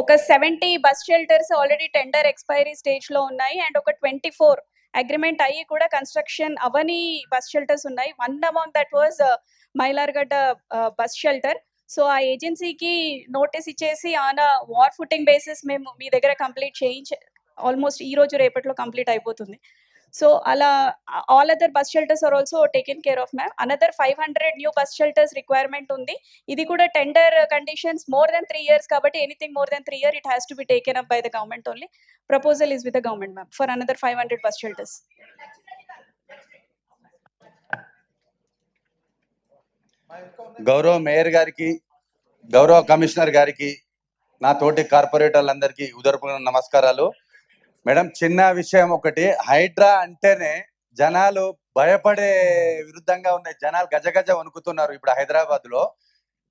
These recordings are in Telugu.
ఒక seventy bus shelters already tender expiry స్టేజ్లో ఉన్నాయి అండ్ ఒక ట్వంటీ ఫోర్ అగ్రిమెంట్ అయ్యి కూడా కన్స్ట్రక్షన్ అవని బస్ షెల్టర్స్ ఉన్నాయి. One amount that was Mylargadda bus shelter. So ఆ ఏజెన్సీకి నోటీస్ ఇచ్చేసి ఆన్ వార్ ఫుటింగ్ బేసిస్ మేము మీ దగ్గర కంప్లీట్ చేయించ ఆల్మోస్ట్ ఈ రోజు రేపట్లో కంప్లీట్ అయిపోతుంది. సో అలా all other bus shelters are also taken care of ma'am another five hundred new bus shelters requirement ఉంది. ఇది కూడా tender conditions more than three years కాబట్టి anything more than three year it has to be taken up by the government only proposal is with the government ma'am for another five hundred bus shelters గౌరవ మేయర్ గారికి గౌరవ కమిషనర్ గారికి నా తోటి కార్పొరేటర్లందరికీ ఉదర్పు నమస్కారాలు. మేడం చిన్న విషయం ఒకటి. హైడ్రా అంటేనే జనాలు భయపడే విరుద్ధంగా ఉన్నాయి. జనాలు గజగజ వణుకుతున్నారు ఇప్పుడు హైదరాబాద్లో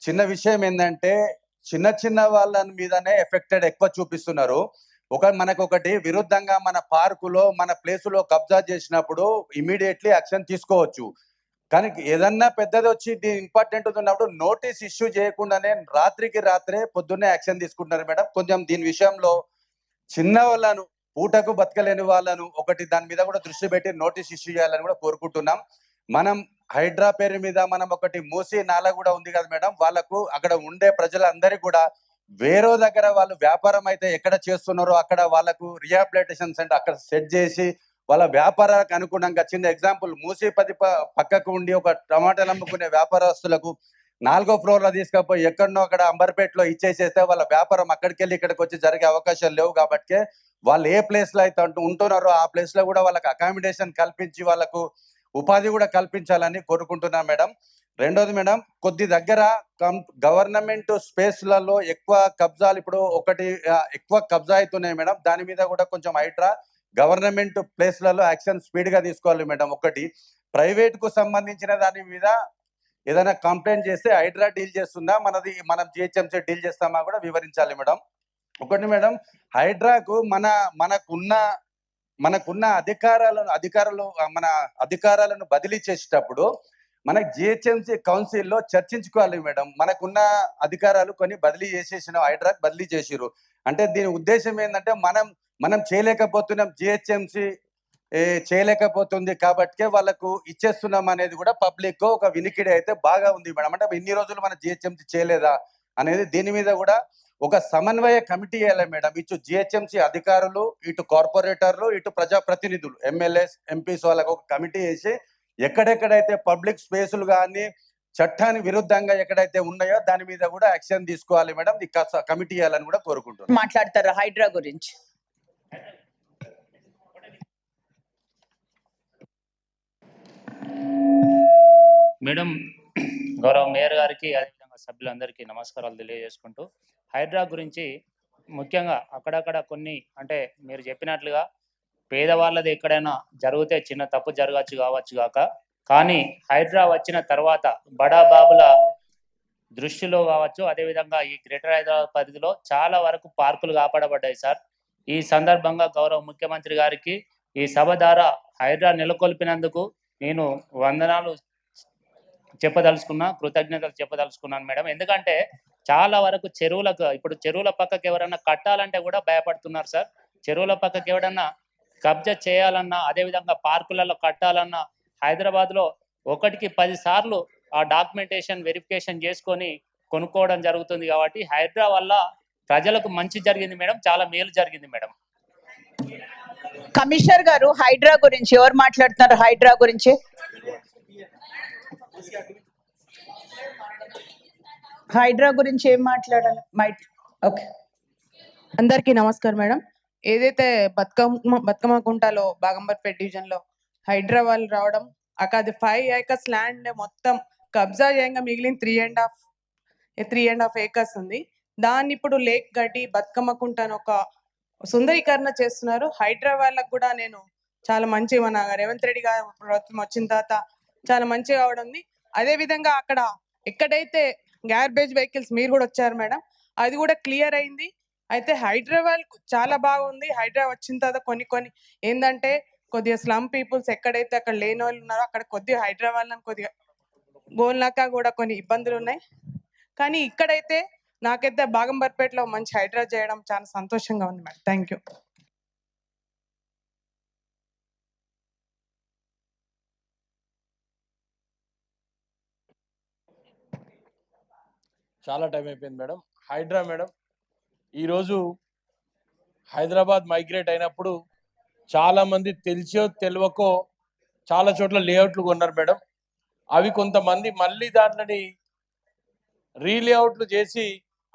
చిన్న విషయం ఏంటంటే చిన్న చిన్న వాళ్ళ మీదనే ఎఫెక్టెడ్ ఎక్కువ చూపిస్తున్నారు. ఒక మనకు ఒకటి విరుద్ధంగా మన పార్కులో మన ప్లేసులో కబ్జా చేసినప్పుడు ఇమీడియట్లీ యాక్షన్ తీసుకోవచ్చు. కానీ ఏదన్నా పెద్దది వచ్చి ఇంపార్టెంట్ ఉన్నప్పుడు నోటీస్ ఇష్యూ చేయకుండానే రాత్రికి రాత్రే పొద్దున్నే యాక్షన్ తీసుకుంటున్నారు మేడం. కొంచెం దీని విషయంలో చిన్న వాళ్ళను పూటకు బతకలేని వాళ్ళను ఒకటి దాని మీద కూడా దృష్టి పెట్టి నోటీస్ ఇష్యూ చేయాలని కూడా కోరుకుంటున్నాం. మనం హైడ్రా పేరు మీద మనం ఒకటి మూసి నాల కూడా ఉంది కదా మేడం వాళ్ళకు అక్కడ ఉండే ప్రజలందరికీ కూడా వేరే దగ్గర వాళ్ళు వ్యాపారం అయితే ఎక్కడ చేస్తున్నారో అక్కడ వాళ్ళకు రిహాబిలిటేషన్ సెంటర్ అక్కడ సెట్ చేసి వాళ్ళ వ్యాపారాలకు అనుగుణంగా చిన్న ఎగ్జాంపుల్ మూసి పది పక్కకు ఉండి ఒక టమాటాలు అమ్ముకునే వ్యాపారస్తులకు నాలుగో ఫ్లోర్లో తీసుకపోయి ఎక్కడనో అక్కడ అంబర్పేటలో ఇచ్చేసేస్తే వాళ్ళ వ్యాపారం అక్కడికి వెళ్ళి ఇక్కడికి వచ్చి జరిగే అవకాశాలు లేవు కాబట్టి వాళ్ళు ఏ ప్లేస్లో అయితే ఉంటున్నారో ఆ ప్లేస్లో కూడా వాళ్ళకి అకామిడేషన్ కల్పించి వాళ్ళకు ఉపాధి కూడా కల్పించాలని కోరుకుంటున్నాం మేడం. రెండోది మేడం కొద్ది దగ్గర గవర్నమెంట్ స్పేస్లలో ఎక్కువ కబ్జాలు ఇప్పుడు ఒకటి ఎక్కువ కబ్జా అవుతున్నాయి మేడం. దాని మీద కూడా కొంచెం హైడ్రా గవర్నమెంట్ ప్లేస్లలో యాక్షన్ స్పీడ్గా తీసుకోవాలి మేడం. ఒకటి ప్రైవేట్కు సంబంధించిన దాని మీద ఏదైనా కంప్లైంట్ చేస్తే హైడ్రా డీల్ చేస్తుందా? మనది మనం జిహెచ్ఎంసీ డీల్ చేస్తామా కూడా వివరించాలి మేడం. ఒకటి మేడం హైడ్రాకు మన మనకున్న మనకున్న అధికారాలను అధికారులు మన అధికారాలను బదిలీ చేసేటప్పుడు మన జిహెచ్ఎంసీ కౌన్సిల్లో చర్చించుకోవాలి మేడం. మనకున్న అధికారాలు కొన్ని బదిలీ చేసేసిన హైడ్రాక్ బదిలీ చేసిరు అంటే దీని ఉద్దేశం ఏంటంటే మనం మనం చేయలేకపోతున్నాం జిహెచ్ఎంసీ చేయలేకపోతుంది కాబట్టి వాళ్ళకు ఇచ్చేస్తున్నాం అనేది కూడా పబ్లిక్ ఒక వినికిడి అయితే బాగా ఉంది మేడం. అంటే ఇన్ని రోజులు మన జిహెచ్ఎంసీ చేయలేదా అనేది దీని మీద కూడా ఒక సమన్వయ కమిటీ వేయాలి మేడం. ఇటు జిహెచ్ఎంసీ అధికారులు ఇటు కార్పొరేటర్లు ఇటు ప్రజాప్రతినిధులు ఎమ్మెల్యేస్ ఎంపీస్ వాళ్ళకు ఒక కమిటీ వేసి ఎక్కడెక్కడైతే పబ్లిక్ స్పేసులు కానీ చట్టానికి విరుద్ధంగా ఎక్కడైతే ఉన్నాయో దాని మీద కూడా యాక్షన్ తీసుకోవాలి మేడం. ఈ కస- కమిటీ వేయాలని కూడా కోరుకుంటున్నాను మాట్లాడతారు హైడ్రా గురించి? మేడం గౌరవ మేయర్ గారికి అదేవిధంగా సభ్యులందరికీ నమస్కారాలు తెలియజేసుకుంటూ హైడ్రా గురించి ముఖ్యంగా అక్కడక్కడ కొన్ని అంటే మీరు చెప్పినట్లుగా పేదవాళ్ళది ఎక్కడైనా జరిగితే చిన్న తప్పు జరగచ్చు కావచ్చు కాక కానీ హైడ్రా వచ్చిన తర్వాత బడా బాబుల దృష్టిలో కావచ్చు అదేవిధంగా ఈ గ్రేటర్ హైదరాబాద్ పరిధిలో చాలా వరకు పార్కులు కాపాడబడ్డాయి సార్. ఈ సందర్భంగా గౌరవ ముఖ్యమంత్రి గారికి ఈ సభ ద్వారా హైడ్రా నెలకొల్పినందుకు నేను వందనాలు చెప్పదలుచుకున్నా కృతజ్ఞతలు చెప్పదలుచుకున్నాను మేడం. ఎందుకంటే చాలా వరకు చెరువులకు ఇప్పుడు చెరువుల పక్కకి ఎవరన్నా కట్టాలంటే కూడా భయపడుతున్నారు సార్. చెరువుల పక్కకి ఎవడన్నా కబ్జా చేయాలన్నా అదేవిధంగా పార్కులలో కట్టాలన్నా హైదరాబాద్లో ఒకటికి పది సార్లు ఆ డాక్యుమెంటేషన్ వెరిఫికేషన్ చేసుకొని కొనుక్కోవడం జరుగుతుంది కాబట్టి హైదరాబాద్ వల్ల ప్రజలకు మంచి జరిగింది మేడం. చాలా మేలు జరిగింది మేడం. కమిషనర్ గారు హైడ్రా గురించి ఎవరు మాట్లాడుతున్నారు హైడ్రా గురించి? హైడ్రా గురించి ఏం మాట్లాడాలి? మైట్ ఓకే. అందరికీ నమస్కారం మేడం. ఏదైతే బతుకమ్మ బతుకమ్మ కుంటలో బాగంబర్పేట డివిజన్లో హైడ్రా వాళ్ళు రావడం అక్కడ ఫైవ్ ఏకర్స్ ల్యాండ్ మొత్తం కబ్జా చేయంగా మిగిలిన three and half three and half acres ఉంది. దాన్ని ఇప్పుడు లేక్ గడ్డి బతుకమ్మ కుంట ఒక సుందరీకరణ చేస్తున్నారు. హైడ్రా కూడా నేను చాలా మంచి మన రేవంత్ రెడ్డి గారు ప్రభుత్వం వచ్చిన తర్వాత చాలా మంచిగా కావడం ఉంది. అదే విధంగా అక్కడ ఎక్కడైతే గార్బేజ్ వెహికల్స్ మీరు కూడా వచ్చారు మేడం అది కూడా క్లియర్ అయింది. అయితే హైదరాబాద్ చాలా బాగుంది. హైదరాబాద్ వచ్చిన తర్వాత కొన్ని కొన్ని ఏంటంటే కొద్దిగా స్లమ్ పీపుల్స్ ఎక్కడైతే అక్కడ లేని వాళ్ళు ఉన్నారో అక్కడ కొద్దిగా హైదరాబాద్ కొద్దిగా గోల్నాక కూడా కొన్ని ఇబ్బందులు ఉన్నాయి. కానీ ఇక్కడైతే నాకైతే బాగంబర్పేటలో మంచి హైడ్రా చేయడం చాలా సంతోషంగా ఉంది మేడం. Thank you. చాలా టైం అయిపోయింది మేడం. హైడ్రా మేడం ఈరోజు హైదరాబాద్ మైగ్రేట్ అయినప్పుడు చాలా మంది తెలిసో తెలియకో చాలా చోట్ల లేఅవుట్లు కొన్నారు మేడం. అవి కొంతమంది మళ్ళీ దాంట్లోని రీలేఅవుట్లు చేసి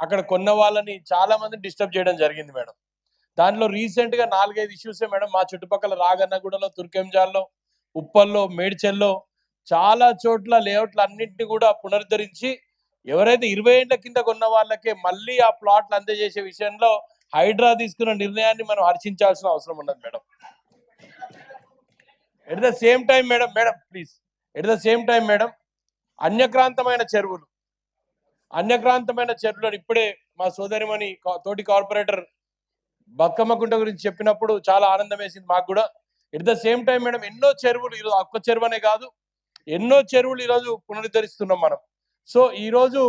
అక్కడ కొన్న వాళ్ళని చాలా మంది డిస్టర్బ్ చేయడం జరిగింది మేడం. దాంట్లో రీసెంట్గా నాలుగైదు ఇష్యూసే మేడం మా చుట్టుపక్కల రాగన్నగూడలో తుర్కెంజాల్లో ఉప్పల్లో మేడ్చెల్లో చాలా చోట్ల లేఅవుట్లు అన్నింటినీ కూడా పునరుద్ధరించి ఎవరైతే ఇరవై ఏళ్ళ కింద కొన్న వాళ్ళకే మళ్ళీ ఆ ప్లాట్లు అందజేసే విషయంలో హైడ్రా తీసుకున్న నిర్ణయాన్ని మనం హర్షించాల్సిన అవసరం ఉన్నది madam. At the same time madam madam please at the same time madam అన్యక్రాంతమైన చెరువులు. అన్యక్రాంతమైన చెరువులను ఇప్పుడే మా సోదరిమణి తోటి కార్పొరేటర్ బతుకమ్మకుంట గురించి చెప్పినప్పుడు చాలా ఆనందం వేసింది మాకు కూడా. At the same time madam ఎన్నో చెరువులు ఈరోజు ఒక్క చెరువు అనే కాదు ఎన్నో చెరువులు ఈరోజు పునరుద్ధరిస్తున్నాం మనం. సో ఈరోజు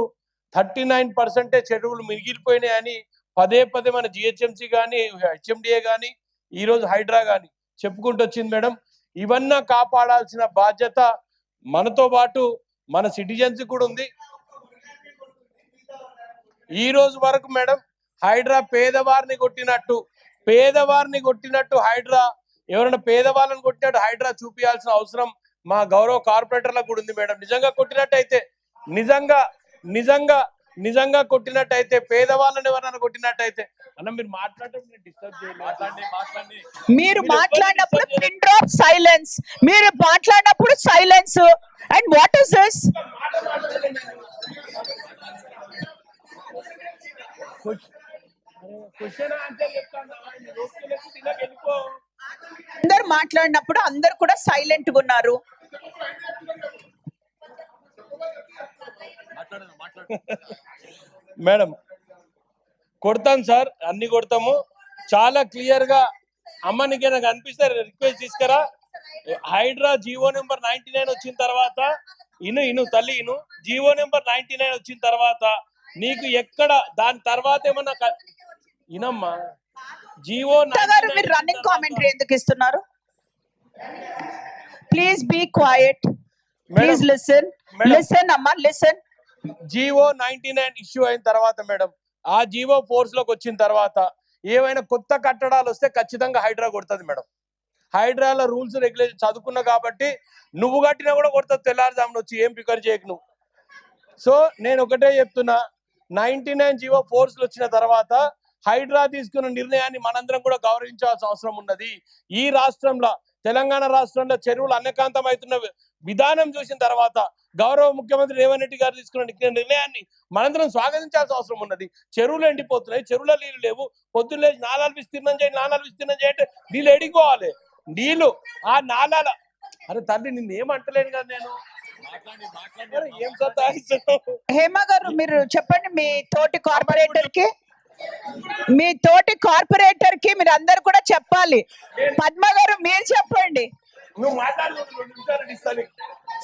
థర్టీ నైన్ పర్సెంటే చెరువులు మిగిలిపోయినాయని పదే పదే మన జిహెచ్ఎంసీ కానీ హెచ్ఎండిఏ కానీ ఈరోజు హైడ్రా కానీ చెప్పుకుంటూ వచ్చింది మేడం. ఇవన్నీ కాపాడాల్సిన బాధ్యత మనతో పాటు మన సిటిజన్స్ కూడా ఉంది. ఈ రోజు వరకు మేడం హైడ్రా పేదవారిని కొట్టినట్టు పేదవారిని కొట్టినట్టు హైడ్రా ఎవరైనా పేదవాళ్ళని కొట్టినట్టు హైడ్రా చూపించాల్సిన అవసరం మా గౌరవ కార్పొరేటర్లకు కూడా ఉంది మేడం. నిజంగా కొట్టినట్టయితే నిజంగా నిజంగా నిజంగా కొట్టినట్టయితే పేదవాళ్ళని ఎవరైనా కొట్టినట్టయితే అన్న మీరు మాట్లాడటం మీరు మాట్లాడినప్పుడు పిన్ డ్రాప్ సైలెన్స్ మీరు మాట్లాడినప్పుడు silence and what is this question answer చెప్తాను వెళ్ళిపో అందరు మాట్లాడినప్పుడు అందరు కూడా సైలెంట్గా ఉన్నారు. మేడం కొడతాం సార్ అన్ని కొడతాము. చాలా క్లియర్గా అమ్మ నీకు నాకు అనిపిస్తే రిక్వెస్ట్ తీసుకురా. Hydraa G O number ninety nine వచ్చిన తర్వాత ఇను ఇను తల్లి ఇను. జియో నెంబర్ నైన్టీ నైన్ వచ్చిన తర్వాత నీకు ఎక్కడ దాని తర్వాత ఏమన్నా ఇనమ్మా? గారు మీరు రన్నింగ్ కామెంటరీ ఎందుకు ఇస్తున్నారు? Please be quiet please listen. Listen అమ్మా listen G O ninety nine issue అయిన తర్వాత మేడం ఆ జివో ఫోర్స్లోకి వచ్చిన తర్వాత ఏవైనా కొత్త కట్టడాలు వస్తే ఖచ్చితంగా హైడ్రా కొడుతుంది మేడం హైడ్రాలో రూల్స్ రెగ్యులేషన్ చదువుకున్నా కాబట్టి నువ్వు కట్టినా కూడా కొడుతుంది తెల్లారుజామున వచ్చి ఏం ప్రికర్ చేయకు నువ్వు. సో నేను ఒకటే చెప్తున్నా నైన్టీ నైన్ జీవో ఫోర్స్లు వచ్చిన తర్వాత హైడ్రా తీసుకున్న నిర్ణయాన్ని మనందరం కూడా గౌరవించాల్సిన అవసరం ఉన్నది. ఈ రాష్ట్రంలో తెలంగాణ రాష్ట్రంలో చెరువులు అన్యకాంతం అవుతున్న విధానం చూసిన తర్వాత గౌరవ ముఖ్యమంత్రి రేవంత్ రెడ్డి గారు తీసుకున్న నిర్ణయాన్ని మనందరం స్వాగతించాల్సిన అవసరం ఉన్నది. చెరువులు ఎండిపోతున్నాయి చెరువుల నీళ్ళు లేవు. పొద్దున్న లేచి నాలాలు విస్తీర్ణం చేయండి నాలాలు విస్తీర్ణం చేయండి నీళ్ళు ఎడిపోవాలి నీళ్ళు ఆ నాలాల అరే తల్లి నిన్ను ఏమంటలేను కదా నేను? హేమ గారు మీరు చెప్పండి మీ తోటి కార్పొరేటర్కి మీ తోటి కార్పొరేటర్కి మీరు అందరు కూడా చెప్పాలి. పద్మ గారు మీరు చెప్పండి. నువ్వు మాట్లాడు రెండు నిమిషాలు ఇస్తాను.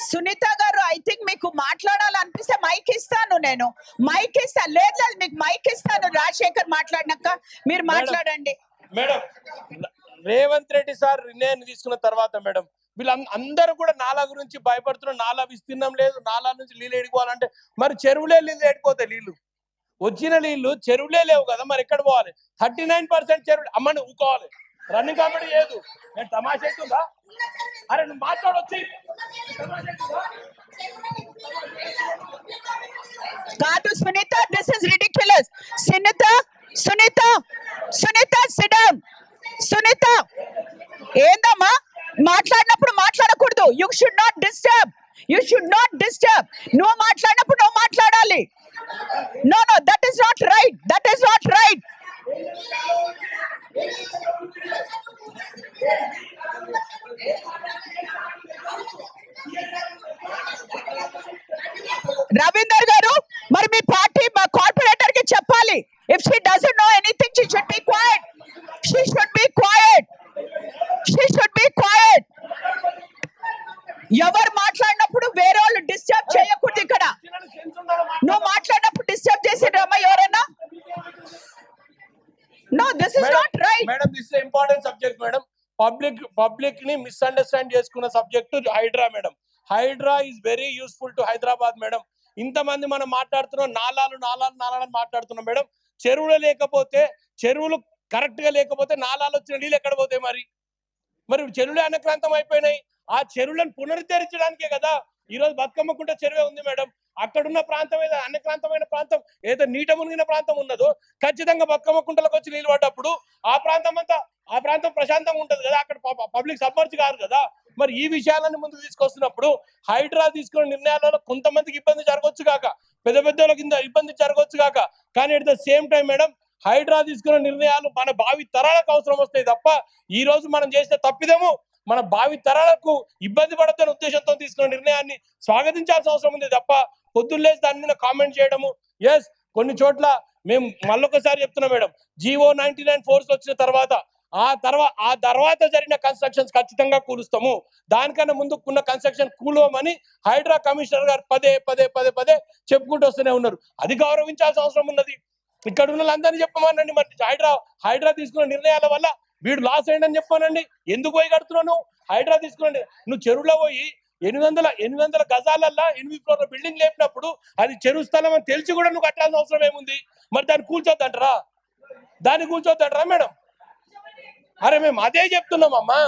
సునీత గారు ఐ థింక్ మీకు మాట్లాడాలనిపిస్తే మైక్ ఇస్తాను నేను. మైక్ ఇస్తాను లేదు లేదు మీకు మైక్ ఇస్తాను. రాజశేఖర్ మాట్లాడినాక మీరు మాట్లాడండి. మేడం రేవంత్ రెడ్డి సార్ నిర్ణయాన్ని తీసుకున్న తర్వాత మేడం వీళ్ళు అందరూ కూడా నాలా గురించి భయపడుతున్నారు. నాలా విస్తీర్ణం లేదు. నాలా నుంచి నీళ్ళు ఎడుకోవాలంటే మరి చెరువులే నీళ్ళు ఎడిపోతాయి నీళ్ళు వచ్చిన నీళ్ళు చెరువులే లేవు కదా మరి ఎక్కడ పోవాలి? థర్టీ నైన్ పర్సెంట్ చెరువులు అమ్మని ఊకోవాలి. రన్నింగ్ కామెడీ లేదు. నేను తమాషా అవుతుందా అరే నువ్వు మాట్లాడొచ్చి కాదు Sunitha this is ridiculous Sunitha Sunitha Sunitha sit down Sunitha ఏందమ్మా? మాట్లాడినప్పుడు మాట్లాడకూడదు. You should not disturb you should not disturb నువ్వు మాట్లాడినప్పుడు నువ్వు మాట్లాడాలి. No no that is not right that is not right Ravinder గారు మరి మీ పార్టీ మా కార్పొరేటర్కి చెప్పాలి if she doesn't know anything she should be quiet she should be quiet she should be quiet ఎవరు మాట్లాడినప్పుడు వేరే వాళ్ళు డిస్టర్బ్ చేయకూడదు ఇక్కడ నువ్వు మాట్లాడినప్పుడు డిస్టర్బ్ చేసేటమ్మా ఎవరైనా No, this is Madam, not right. Madam this is important subject madam public పబ్లిక్ని మిస్అండర్స్టాండ్ చేసుకున్న subject Hydraa madam. Hydraa is very useful to Hyderabad madam. ఇంతమంది మనం మాట్లాడుతున్నాం నాలాలు నాలాలు నాలాలు మాట్లాడుతున్నాం మేడం. చెరువులు లేకపోతే చెరువులు కరెక్ట్గా లేకపోతే నాలాలు వచ్చిన నీళ్ళు ఎక్కడ పోతాయి మరి? మరి చెరువులు అనక్రాంతం అయిపోయినాయి. ఆ చెరువులను పునరుద్ధరించడానికే కదా ఈ రోజు బతుకమ్మకుంట చెరువే ఉంది మేడం. అక్కడున్న ప్రాంతం ఏదో అన్యక్రాంతమైన ప్రాంతం ఏదో నీట మునిగిన ప్రాంతం ఉన్నదో ఖచ్చితంగా బతుకమ్మ కుంటలకు వచ్చి నీళ్ళు పడ్డప్పుడు ఆ ప్రాంతం అంతా ఆ ప్రాంతం ప్రశాంతంగా ఉంటుంది కదా అక్కడ పబ్లిక్ సబ్మర్జ్ కాదు కదా. మరి ఈ విషయాలన్నీ ముందుకు తీసుకొస్తున్నప్పుడు హైడ్రా తీసుకున్న నిర్ణయాలలో కొంతమందికి ఇబ్బంది జరగవచ్చు కాక పెద్ద పెద్ద కింద ఇబ్బంది జరగవచ్చు కాక కానీ at the same time madam Hydraa తీసుకున్న నిర్ణయాలు మన భావి తరాలకు అవసరం వస్తాయి తప్ప ఈ రోజు మనం చేసిన తప్పిదము మన భావి తరాలకు ఇబ్బంది పడద్దనే ఉద్దేశంతో తీసుకున్న నిర్ణయాన్ని స్వాగతించాల్సిన అవసరం ఉంది తప్ప పొద్దున్నేసి దాని మీద కామెంట్ చేయడము. ఎస్ కొన్ని చోట్ల మేము మళ్ళొకసారి చెప్తున్నాం madam. G O ninety nine force వచ్చిన తర్వాత ఆ తర్వాత ఆ తర్వాత జరిగిన కన్స్ట్రక్షన్స్ ఖచ్చితంగా కూలుస్తాము. దానికన్నా ముందు ఉన్న కన్స్ట్రక్షన్ కూలవమని హైడ్రా కమిషనర్ గారు పదే పదే పదే పదే చెప్పుకుంటూ వస్తూనే ఉన్నారు. అది గౌరవించాల్సిన అవసరం ఉన్నది. ఇక్కడ ఉన్న వాళ్ళందరినీ చెప్పమనండి మరి. హైడ్రా హైడ్రా తీసుకున్న నిర్ణయాల వల్ల వీడు లాస్ అయ్యిందని చెప్పానండి. ఎందుకు పోయి కడుతున్నావు నువ్వు? హైడ్రా తీసుకురండి. నువ్వు చెరువులో పోయి ఎనిమిది వందల ఎనిమిది వందల గజాలల్లా ఎనిమిది ఫ్లోర్ల బిల్డింగ్ లేపినప్పుడు అది చెరువు స్థలం అని తెలిసి కూడా నువ్వు కట్టాల్సిన అవసరం ఏముంది? మరి దాన్ని కూల్చొద్దంటరా? దాన్ని కూల్చొద్దంటరా మేడం? అరే మేము అదే చెప్తున్నామమ్మా.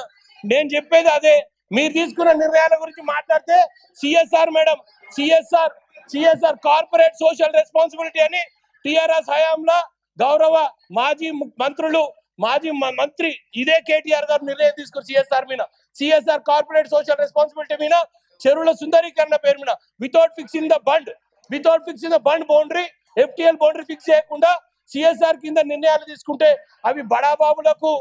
నేను చెప్పేది అదే. మీరు తీసుకున్న నిర్ణయాల గురించి మాట్లాడితే C S R madam C S R C S R corporate social responsibility అని టిఆర్ఎస్ హయాంలో గౌరవ మాజీ మంత్రులు మాజీ మంత్రి ఇదే కేటీఆర్ గారు నిర్ణయం తీసుకుని సిఎస్ఆర్ మీద సిఎస్ఆర్ కార్పొరేట్ సోషల్ రెస్పాన్సిబిలిటీ మీద చెరువుల సుందరీకరణ పేరు మీద without fixing the bund without fixing the bund boundary F T L boundary fix చేయకుండా సిఎస్ఆర్ కింద నిర్ణయాలు తీసుకుంటే అవి బడాబాబులకు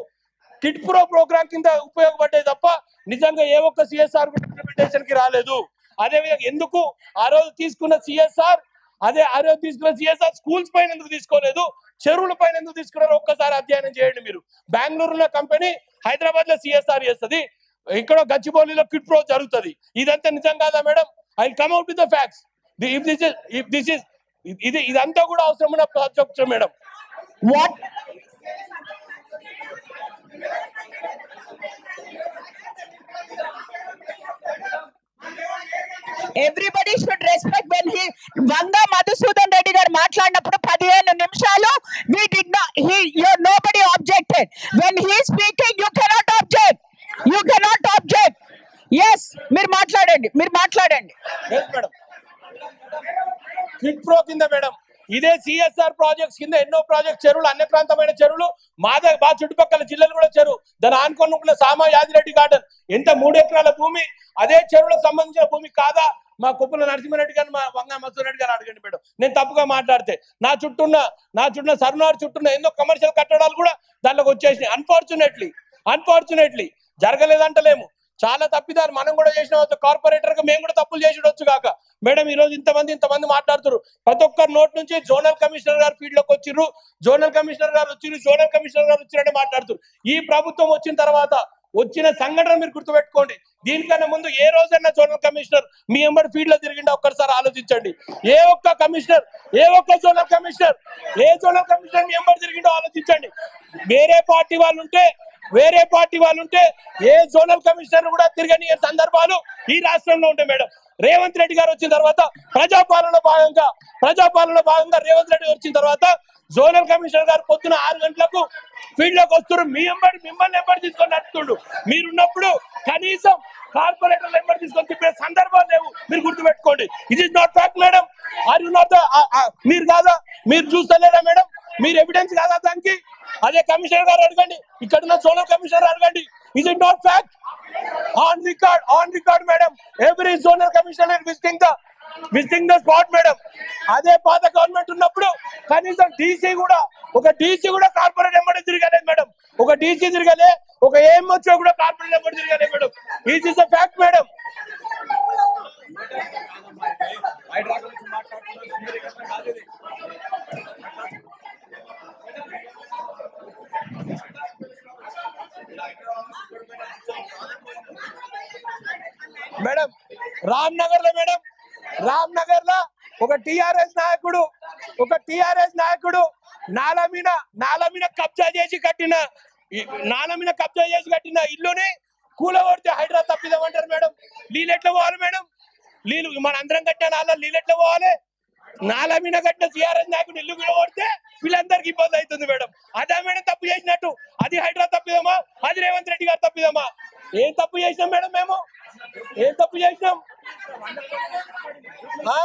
కిట్ ప్రో ప్రోగ్రామ్ కింద ఉపయోగపడ్డాయి తప్ప నిజంగా ఏ ఒక్క సిఎస్ఆర్ ఇంప్లిమెంటేషన్కి రాలేదు. అదేవిధంగా ఎందుకు? ఆ రోజు తీసుకున్న సిఎస్ఆర్ అదే ఆ తీసుకున్న సిఎస్ఆర్ స్కూల్స్ పైన ఎందుకు తీసుకోలేదు? చెరువుల పైన ఎందుకు తీసుకున్నారు? ఒక్కసారి అధ్యయనం చేయండి మీరు. బెంగళూరులో కంపెనీ హైదరాబాద్లో సిఎస్ఆర్ చేస్తుంది. ఇక్కడ గచ్చిబౌలిలో క్విట్ ప్రో జరుగుతుంది. ఇదంతా నిజం కాదా madam? I come out with the facts. If this is if this is ఇది ఇదంతా కూడా అవసరం ఉన్న subject madam. What everybody should respect when he వంద మధుసూదన్ రెడ్డి గారు మాట్లాడినప్పుడు పదిహేను నిమిషాలు we did not he you nobody objected when he speaking you cannot object you cannot object yes మీరు మాట్లాడండి మీరు మాట్లాడండి. ఎస్ మేడం కింద మేడం ఇదే సిఎస్ఆర్ ప్రాజెక్ట్స్ కింద ఎన్నో ప్రాజెక్ట్ చెరువులు అన్ని ప్రాంతమైన చెరువులు మా దగ్గర మా చుట్టుపక్కల జిల్లాలు కూడా చెరువు. దాని ఆనుకొని ఉన్న సామా యాదిరెడ్డి గార్డెన్. ఎంత మూడు ఎకరాల భూమి అదే చెరువులకు సంబంధించిన భూమి కాదా? మా కుప్పల నరసింహారెడ్డి గారు మా వంగ మసూరెడ్డి గారు అడగండి మేడం. నేను తప్పుగా మాట్లాడితే. నా చుట్టూన్న నా చుట్టూ సరునాడు చుట్టూన్న ఎన్నో కమర్షియల్ కట్టడాలు కూడా దాంట్లోకి వచ్చేసినాయి. అన్ఫార్చునేట్లీ అన్ఫార్చునేట్లీ జరగలేదంటలేము. చాలా తప్పిదారు మనం కూడా చేసిన. కార్పొరేటర్గా మేము కూడా తప్పులు చేసిడొచ్చు కాక. మేడం ఈ రోజు ఇంతమంది ఇంతమంది మాట్లాడుతారు ప్రతి ఒక్కరి నోట్ నుంచి జోనల్ కమిషనర్ గారు ఫీల్డ్లోకి వచ్చిర్రు. జోనల్ కమిషనర్ గారు వచ్చిర్రు. జోనల్ కమిషనర్ గారు వచ్చిరని మాట్లాడుతారు ఈ ప్రభుత్వం వచ్చిన తర్వాత వచ్చిన సంఘటన మీరు గుర్తుపెట్టుకోండి. దీనికన్నా ముందు ఏ రోజైనా జోనల్ కమిషనర్ మీ ఎంబడి ఫీల్డ్లో తిరిగిండి ఒక్కసారి ఆలోచించండి. ఏ ఒక్క కమిషనర్ ఏ ఒక్క జోనల్ కమిషనర్ ఏ జోనల్ కమిషనర్ మీ ఎంబడి తిరిగిండో ఆలోచించండి. వేరే పార్టీ వాళ్ళు ఉంటే వేరే పార్టీ వాళ్ళు ఉంటే ఏ జోనల్ కమిషనర్ కూడా తిరగని సందర్భాలు ఈ రాష్ట్రంలో ఉంటాయి మేడం. రేవంత్ రెడ్డి గారు వచ్చిన తర్వాత ప్రజాపాలన భాగంగా ప్రజాపాలన భాగంగా రేవంత్ రెడ్డి వచ్చిన తర్వాత జోనల్ కమిషనర్ గారు పొద్దున ఆరు గంటలకు ఫీల్డ్లోకి వస్తున్నారు. మీ ఎంబడి మిమ్మల్ని ఎంబడి తీసుకొని నడుపుతుండు. మీరున్నప్పుడు కనీసం కార్పొరేటర్లు ఎంబడి తీసుకొని తిప్పే సందర్భాలు లేవు. మీరు గుర్తుపెట్టుకోండి. ఇది is not fact madam are you not మీరు కాదా? మీరు చూస్తలేరా మేడం మీరు ఎవిడెన్స్ కాదా దానికి? అదే కమిషనర్ గారు అడగండి. ఇక్కడ ఉన్న జోనల్ కమిషనర్ అడగండి is it not fact on record on record madam every zonal commissioner visiting the visiting the spot madam అదే పాత గవర్నమెంట్ ఉన్నప్పుడు కనీసం డీసీ కూడా ఒక డీసీ కూడా కార్పొరేట్ ఎంబడి తిరగలేదు మేడం ఒక డీసీ తిరగలే ఒక ఏం వచ్చో కూడా కార్పొరేట్ ఎంబడి తిరగలేదు madam is is a fact madam Ram నగర్లో మేడం రామ్ నగర్లో ఒక టిఆర్ఎస్ నాయకుడు ఒక టిఆర్ఎస్ నాయకుడు నాల మీద నాల మీద కబ్జా చేసి కట్టిన నాల మీద కబ్జా చేసి కట్టిన ఇల్లుని కూలగొడితే హైడ్రా తప్పిదామంటారు మేడం. నీళ్ళు ఎట్లా పోవాలి మేడం? నీళ్ళు మన అందరం కట్టిన నాల నీళ్ళు ఎట్లా పోవాలి? నాల మీద కట్టిన సిఆర్ఎస్ నాయకుడు ఇల్లు కూడా కొడితే ఇబ్బంది అవుతుంది మేడం. అదే మేడం తప్పు చేసినట్టు. అది హైదరాబాద్ తప్పిదమా? అది రేవంత్ రెడ్డి గారు తప్పిదమా? ఏం తప్పు చేసినాం మేడం మేము? ఏం తప్పు చేసినాం? ఆ?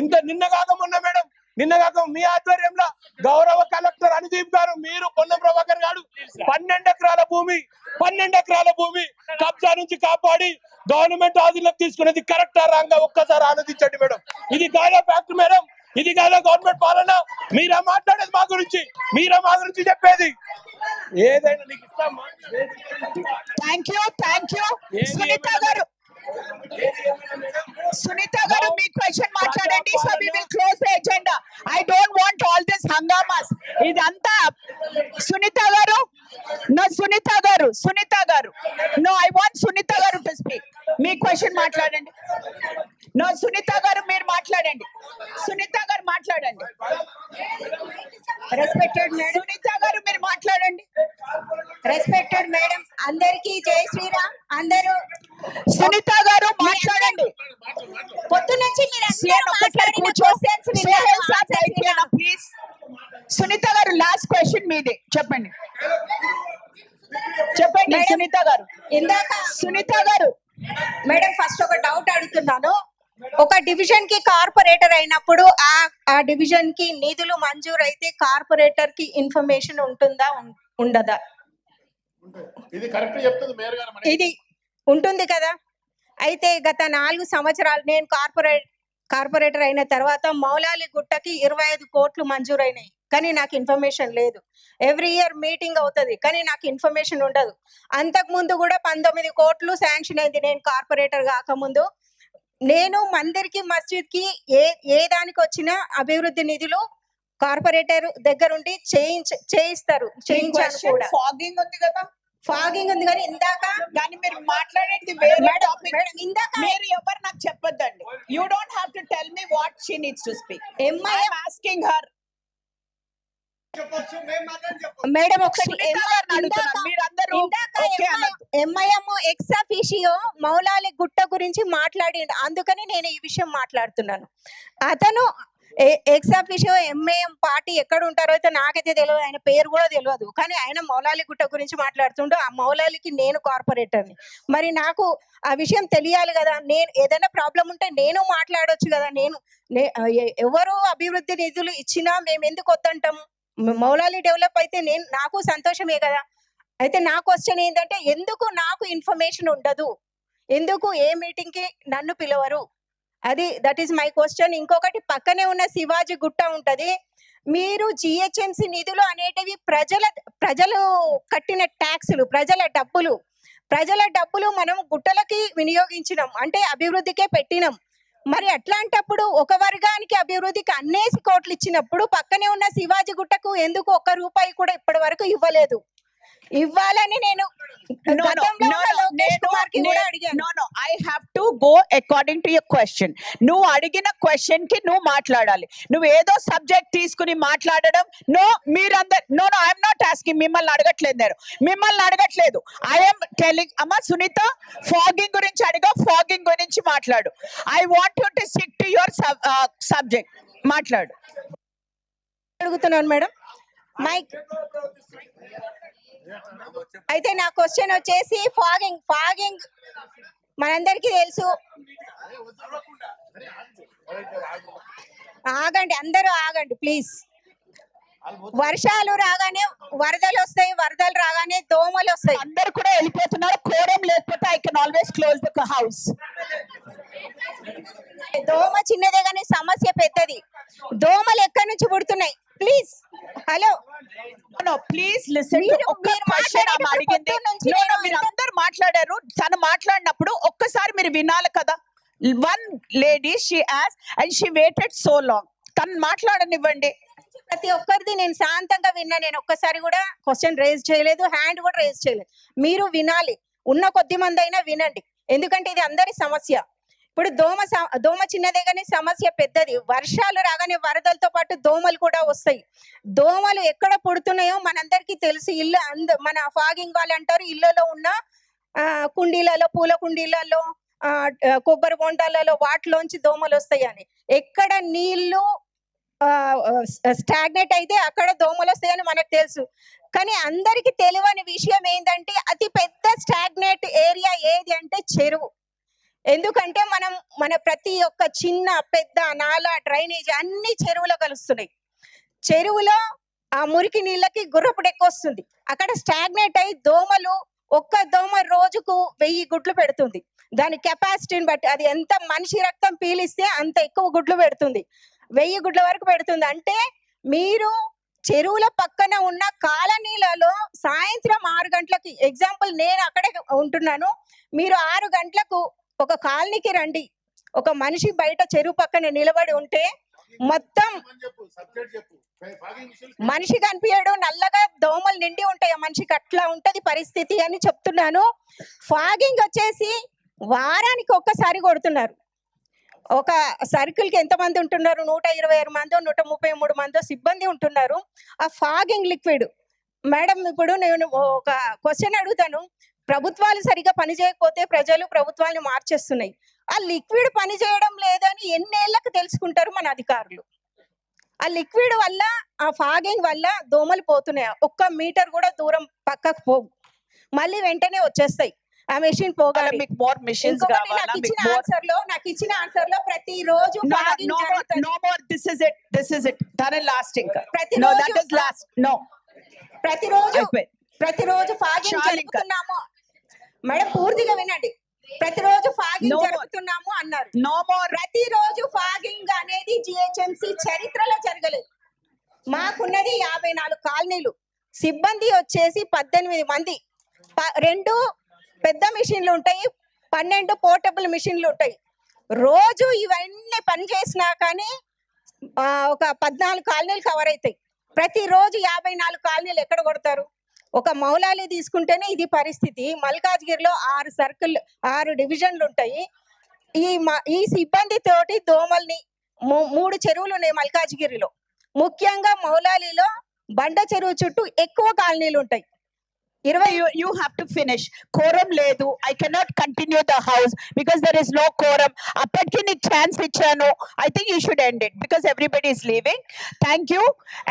ఇంత నిన్న కాక మొన్న మేడం నిన్న కాక మీ ఆధ్వర్యంలో గౌరవ కలెక్టర్ అనుదీప్ గారు మీరు పొన్నం ప్రభాకర్ గారు పన్నెండు ఎకరాల భూమి పన్నెండు ఎకరాల భూమి కబ్జా నుంచి కాపాడి గవర్నమెంట్ ఆధీనంలోకి తీసుకునేది కరెక్టా రాంగా ఒక్కసారి ఆలోచించండి మేడం. ఇది కాదా ఫ్యాక్ట్ మేడం? ఇది కాదా గవర్నమెంట్ పాలన? మీరా మాట్లాడేది మా గురించి మీరా మా గురించి చెప్పేది. ఏదైనా నీకు ఇస్తామా? Thank you thank you Sunitha garu Sunitha garu me question మాట్లాడండి. So we will close the agenda I don't want all this hungamas ఇదంతా సునీత గారు నో సునీత గారు సునీత గారు. No I want Sunitha garu to speak me question మాట్లాడండి. నో సునీత గారు మీరు మాట్లాడండి. సునీత గారు మాట్లాడండి. రెస్పెక్టెడ్ సునీత గారు మీరు మాట్లాడండి. Respected madam. అందరికీ జై శ్రీరామ్. అందరూ సునీత గారు మాట్లాడండి. పొద్దు నుంచి మీరు సీఎం అందరూ ఒకసారి మాట్లాడిన కూర్చో. questions విన్నాను, సోహెల్ సాబ్ answers బయటికి విన్నాను. ప్లీజ్. సునీత గారు లాస్ట్ క్వశ్చన్ మీదే. చెప్పండి. చెప్పండి సునీత గారు. ఇందాక సునీత గారు. మేడం ఫస్ట్ ఒక డౌట్ అడుగుతున్నాను. ఒక డివిజన్కి కార్పొరేటర్ అయినప్పుడు ఆ ఆ డివిజన్కి నిధులు మంజూరు అయితే కార్పొరేటర్కి ఇన్ఫర్మేషన్ ఉంటుందా? ఉండదా? ఇది కరెక్ట్ చెప్తుంది మేయర్ గారు ఇది ఉంటుంది కదా. అయితే గత నాలుగు సంవత్సరాలు నేను కార్పొరేట్ కార్పొరేటర్ అయిన తర్వాత మౌలాలి గుట్టకి ఇరవై ఐదు కోట్లు మంజూరైనాయి. కానీ నాకు ఇన్ఫర్మేషన్ లేదు. ఎవ్రీ ఇయర్ మీటింగ్ అవుతుంది కానీ నాకు ఇన్ఫర్మేషన్ ఉండదు. అంతకు ముందు కూడా పంతొమ్మిది కోట్లు శాంక్షన్ అయింది నేను కార్పొరేటర్ కాకముందు. నేను మందిర్కి మస్జిద్కి ఏ ఏ దానికి వచ్చినా అభివృద్ధి నిధులు కార్పొరేటర్ దగ్గరుండి చేయించ చేయిస్తారు కూడా. ఫాగింగ్ ఉంది కదా? ఫాగింగ్ ఉంది కానీ ఇందాక కానీ మీరు మాట్లాడేది వేరే టాపిక్ ఇందాక మీరు ఎవరు నాకు చెప్పొద్దండి. You don't have to tell me what she needs to speak I'm asking her madam అన్నట్టు. ఎంఐఎం ఎక్స్ అఫీషియో మౌలాలి గుట్ట గురించి మాట్లాడిండు. అందుకని నేను ఈ విషయం మాట్లాడుతున్నాను. అతను ఎక్స్ అఫీషియో ఎంఏఎం పార్టీ ఎక్కడ ఉంటారో అయితే నాకైతే తెలియదు ఆయన పేరు కూడా తెలియదు కానీ ఆయన మౌలాలి గుట్ట గురించి మాట్లాడుతుంటూ ఆ మౌలాలికి నేను కార్పొరేటర్ని మరి నాకు ఆ విషయం తెలియాలి కదా. నేను ఏదైనా ప్రాబ్లం ఉంటే నేను మాట్లాడొచ్చు కదా. నేను ఎవరు అభివృద్ధి నిధులు ఇచ్చినా మేము ఎందుకు వద్దంటాం? మౌలాలి డెవలప్ అయితే నేను నాకు సంతోషమే కదా. అయితే నా క్వశ్చన్ ఏంటంటే ఎందుకు నాకు ఇన్ఫర్మేషన్ ఉండదు? ఎందుకు ఏ మీటింగ్కి నన్ను పిలవరు? అది దట్ ఈస్ మై క్వశ్చన్ ఇంకొకటి పక్కనే ఉన్న శివాజీ గుట్ట ఉంటది. మీరు జిహెచ్ఎంసి నిధులు అనేటివి ప్రజల ప్రజలు కట్టిన ట్యాక్సులు ప్రజల డబ్బులు ప్రజల డబ్బులు మనం గుట్టలకి వినియోగించినాం అంటే అభివృద్ధికే పెట్టినాం. మరి అట్లాంటప్పుడు ఒక వర్గానికి అభివృద్ధికి అన్నేసి కోట్లు ఇచ్చినప్పుడు పక్కనే ఉన్న శివాజీ గుట్టకు ఎందుకు ఒక్క రూపాయి కూడా ఇప్పటి వరకు ఇవ్వలేదు? ఇవ్వాలని నేను No, no, గతంలో no, ఉన్న no, లోకేష్ నేను- కుమార్కి కూడా నేను- అడిగాను. no, no, I have to go according to your question. నువ్వు అడిగిన క్వశ్చన్కి నువ్వు మాట్లాడాలి. నువ్వు ఏదో సబ్జెక్ట్ తీసుకుని మాట్లాడడం నో మీరందరు no no I'm not asking మిమ్మల్ని అడగట్లేదు నేను. మిమ్మల్ని అడగట్లేదు. ఐఎమ్ టెలింగ్ అమ్మ సునీత ఫాగింగ్ గురించి అడిగా ఫాగింగ్ గురించి మాట్లాడు. I want you to stick to your subject మాట్లాడు. అడుగుతున్నాను మేడం. మైక్ అయితే నా క్వశ్చన్ వచ్చేసి ఫాగింగ్ ఫాగింగ్ మనందరికీ తెలుసు. ఆగండి అందరూ ఆగండి ప్లీజ్ వర్షాలు రాగానే వరదలు వస్తాయి వరదలు రాగానే దోమలు వస్తాయి. అందరు కూడా వెళ్ళిపోతున్నారు. కోరం లేకపోతే I can always close the house దోమ చిన్నదే కానీ సమస్య పెద్దది. దోమలు ఎక్కడి నుంచి పుడుతున్నాయి? Please. Hello. No please listen మీరు- ఒక్క క్వశ్చన్ ఆమె అడిగింది. అందరు మాట్లాడారు. తను మాట్లాడినప్పుడు ఒక్కసారి మీరు వినాలి కదా. One lady she has and she waited so long తను మాట్లాడనివ్వండి. ప్రతి ఒక్కరిది నేను శాంతంగా విన్నా. నేను ఒక్కసారి కూడా క్వశ్చన్ రేజ్ చేయలేదు హ్యాండ్ కూడా రేజ్ చేయలేదు. మీరు వినాలి. ఉన్న కొద్ది మంది అయినా వినండి. ఎందుకంటే ఇది అందరి సమస్య. ఇప్పుడు దోమ స- దోమ చిన్నదే కానీ సమస్య పెద్దది. వర్షాలు రాగానే వరదలతో పాటు దోమలు కూడా వస్తాయి. దోమలు ఎక్కడ పుడుతున్నాయో మనందరికీ తెలుసు. ఇల్లు అంద మన ఫాగింగ్ వాళ్ళు అంటారు ఇళ్ళలో ఉన్న ఆ, కుండీలలో పూల కుండీలలో కొబ్బరి బొండాలలో వాటిలోంచి దోమలు వస్తాయి అని. ఎక్కడ నీళ్ళు స్టాగ్నేట్ అయితే అక్కడ దోమలు వస్తాయని మనకు తెలుసు. కానీ అందరికీ తెలియని విషయం ఏంటంటే అతి పెద్ద స్టాగ్నేట్ ఏరియా ఏది అంటే చెరువు. ఎందుకంటే మనం మన ప్రతి ఒక్క చిన్న పెద్ద నాల డ్రైనేజ్ అన్ని చెరువులో కలుస్తున్నాయి. చెరువులో ఆ మురికి నీళ్ళకి గుర్రపుడు ఎక్కువ వస్తుంది. అక్కడ స్టాగ్నేట్ అయి దోమలు ఒక్క దోమ రోజుకు వెయ్యి గుడ్లు పెడుతుంది. దాని కెపాసిటీని బట్టి అది ఎంత మనిషి రక్తం పీలిస్తే అంత ఎక్కువ గుడ్లు పెడుతుంది. వెయ్యి గుడ్ల వరకు పెడుతుంది. అంటే మీరు చెరువుల పక్కన ఉన్న కాలనీలలో సాయంత్రం ఆరు గంటలకు ఎగ్జాంపుల్ నేను అక్కడే ఉంటున్నాను. మీరు ఆరు గంటలకు ఒక కాలనీకి రండి. ఒక మనిషి బయట చెరువు పక్కన నిలబడి ఉంటే మొత్తం మనిషి కనిపించడు నల్లగా దోమలు నిండి ఉంటాయి. ఆ మనిషికి అట్లా ఉంటది పరిస్థితి అని చెప్తున్నాను. ఫాగింగ్ వచ్చేసి వారానికి ఒక్కసారి కొడుతున్నారు. ఒక సర్కిల్కి ఎంత మంది ఉంటున్నారు? నూట ఇరవై ఆరు మందో నూట ముప్పై మూడు మందో సిబ్బంది ఉంటున్నారు. ఆ ఫాగింగ్ లిక్విడ్. మేడం ఇప్పుడు నేను ఒక క్వశ్చన్ అడుగుతాను. ప్రభుత్వాలు సరిగా పని చేయకపోతే ప్రజలు ప్రభుత్వాలను మార్చేస్తున్నాయి. ఆ లిక్విడ్ పని చేయడం లేదని ఎన్నేళ్ళకు తెలుసుకుంటారు మన అధికారులు. ఆ లిక్విడ్ వల్ల ఆ ఫాగింగ్ వల్ల దోమలు పోతున్నాయి. ఒక్క మీటర్ కూడా దూరం పక్కకు పోవు. మళ్ళీ వెంటనే వచ్చేస్తాయి. ఆ మెషిన్ పోగాలి మీకు మోర్ మిషన్స్ కావాలా? నాకు ఇచ్చిన మోర్ ఆన్సర్లో నాకు ఇచ్చిన ఆన్సర్లో ప్రతి రోజు more జరుగుతుంది. no more this is it this is it. Done and last ఇంకా ప్రతి no రోజు that is last. No. ప్రతిరోజు అయిపోయింది. ప్రతిరోజు ఫాగింగ్. జరుపుతున్నాము. మేడం పూర్తిగా వినండి. ప్రతిరోజు ఫాగింగ్. జరుపుతున్నాము అన్నారు. ప్రతిరోజు ఫాగింగ్ అనేది జిహెచ్ఎంసి చరిత్రలో జరగలేదు. మాకున్నది యాభై నాలుగు కాలనీలు. సిబ్బంది వచ్చేసి పద్దెనిమిది మంది. రెండు పెద్ద మిషన్లు ఉంటాయి పన్నెండు పోర్టబుల్ మిషన్లు ఉంటాయి. రోజు ఇవన్నీ పని చేసినా కానీ ఒక పద్నాలుగు కాలనీలు కవర్ అవుతాయి. ప్రతిరోజు యాభై నాలుగు కాలనీలు ఎక్కడ కొడతారు? ఒక మౌలాలి తీసుకుంటేనే ఇది పరిస్థితి. మల్కాజ్గిరిలో ఆరు సర్కిల్ ఆరు డివిజన్లు ఉంటాయి. ఈ ఈ సిబ్బంది తోటి దోమల్ని మూ- మూడు చెరువులు ఉన్నాయి మల్కాజ్గిరిలో. ముఖ్యంగా మౌలాలిలో బండ చెరువు చుట్టూ ఎక్కువ కాలనీలు ఉంటాయి. ఇరవై you have to finish quorum లేదు I cannot continue the house because there is no quorum అప్పటికి నీకు ఛాన్స్ ఇచ్చాను I think you should end it because everybody is leaving thank you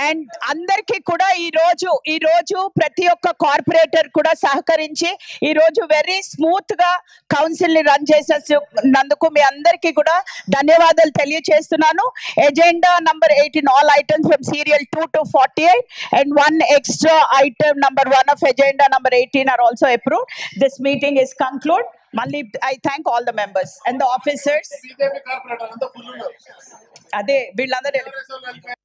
and అందరికీ కూడా ఈ రోజు ఈ రోజు ప్రతి ఒక్క కార్పొరేటర్ కూడా సహకరించి ఈరోజు వెరీ స్మూత్గా కౌన్సిల్ని రన్ చేసేసినందుకు మీ అందరికీ కూడా ధన్యవాదాలు తెలియచేస్తున్నాను agenda number eighteen all items from serial two to forty eight and one extra item number one of agenda agenda number 18 are also approved. This meeting is concluded. Mali, I thank all the members and the officers. BJP corporator అంతా ఫుల్ ఉన్నారు అదే వీళ్ళందరూ కాంగ్రెస్ వాళ్ళు కలిపి